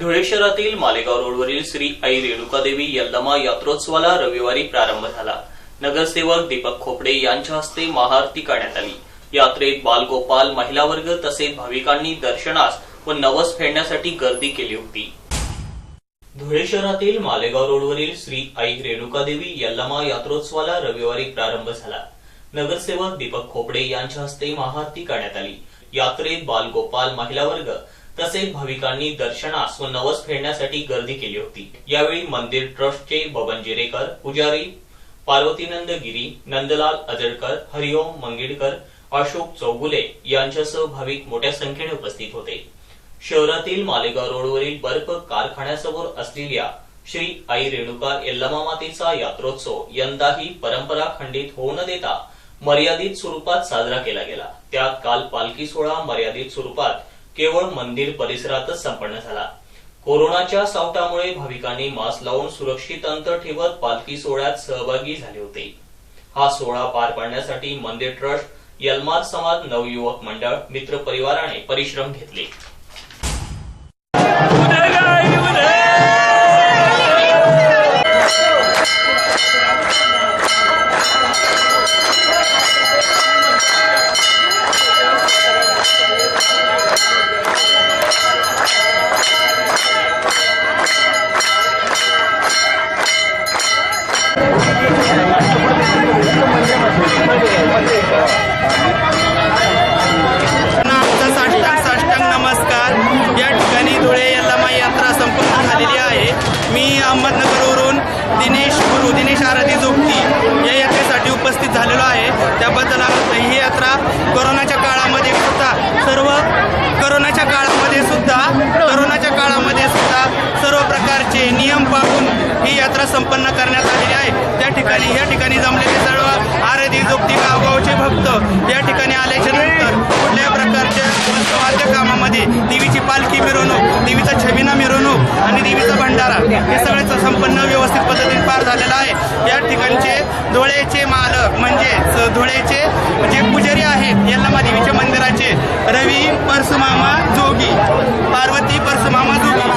धुळे शहरातील मालेगाव रोडवरील श्री आई रेणुकादेवी यल्लमा यात्रोत्सवाला रविवारी प्रारंभ झाला. नगरसेवक दीपक खोपडे यांच्या हस्ते महाआरती करण्यात आली. यात्रेत बालगोपाल महिला वर्ग तसेच भाविकांनी दर्शनास व नवस फेडण्यासाठी गर्दी केली होती. धुळे शहरातील मालेगाव रोडवरील श्री आई रेणुकादेवी यल्लमा यात्रोत्सवाला रविवारी प्रारंभ झाला. नगरसेवक दीपक खोपडे यांच्या हस्ते महाआरती करण्यात आली. यात्रेत बालगोपाल महिला वर्ग तसेच भाविकांनी दर्शनास व नवस फेडण्यासाठी गर्दी केली होती. यावेळी मंदिर ट्रस्टचे बबन जिरेकर पुजारी पार्वतीनंद गिरी नंदलाल अजडकर हरिओम मंगेडकर अशोक चौगुले यांच्यासह भाविक मोठ्या संख्येने उपस्थित होते. शहरातील मालेगाव रोडवरील बर्फ कारखान्यासमोर असलेल्या श्री आई रेणुका यल्लमा मातेचा यात्रोत्सव यंदाही परंपरा खंडित होऊ न देता मर्यादित स्वरूपात साजरा केला गेला. त्यात काल पालखी सोहळा मर्यादित स्वरूपात केवळ मंदिर परिसरातच संपन्न झाला. कोरोनाच्या सावटामुळे भाविकांनी मास्क लावून सुरक्षित अंतर ठेवत पालखी सोहळ्यात सहभागी झाले होते. हा सोहळा पार पाडण्यासाठी मंदिर ट्रस्ट यलमार समाज नवयुवक मंडळ मित्र परिवाराने परिश्रम घेतले. प्रकारचे नियम पाळून ही यात्रा संपन्न करण्यात आलेली आहे. त्या ठिकाणी या ठिकाणी जमलेले सर्व आरधी जोगती गावगावचे भक्त या ठिकाणी आल्याच्यानंतर कुठल्याही प्रकारच्या वाद्य कामामध्ये देवीची पालखी मिरवणूक देवीचा छबिना मिरवणूक आणि देवीचा भंडारा हे सगळ्याचं संपन्न व्यवस्थित पद्धतीने पार झालेलं आहे. या ठिकाणचे धुळेचे मालक म्हणजे धुळेचे जे पुजारी आहेत यल्लमा देवीच्या मंदिराचे रवी परसुमामा जोगी पार्वती परसुमामा जोगी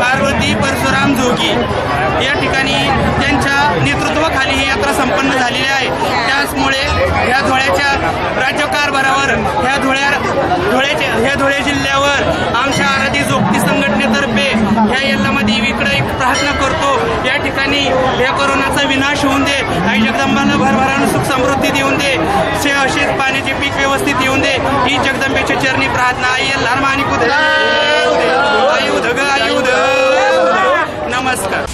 पार्वती परशुराम जोगी या ठिकाणी त्यांच्या नेतृत्वाखाली ही यात्रा संपन्न झालेली आहे. त्याचमुळे ह्या धुळ्याच्या राज्यकारभारावर ह्या धुळ्या धुळ्याच्या ह्या धुळे जिल्ह्यावर आमच्या आराधी जोगती संघटनेतर्फे ह्या यल्लामा देवीकडे एक प्रार्थना करतो. या ठिकाणी या कोरोनाचा विनाश होऊन दे आई जगदंबाला भरभरानं सुख समृद्धी देऊन दे शे शेत पाण्याचे पीक व्यवस्थित येऊन दे. ही जगदंबेच्या चरणी प्रार्थना आई लहान मानिक आई उदग आई उदग नमस्कार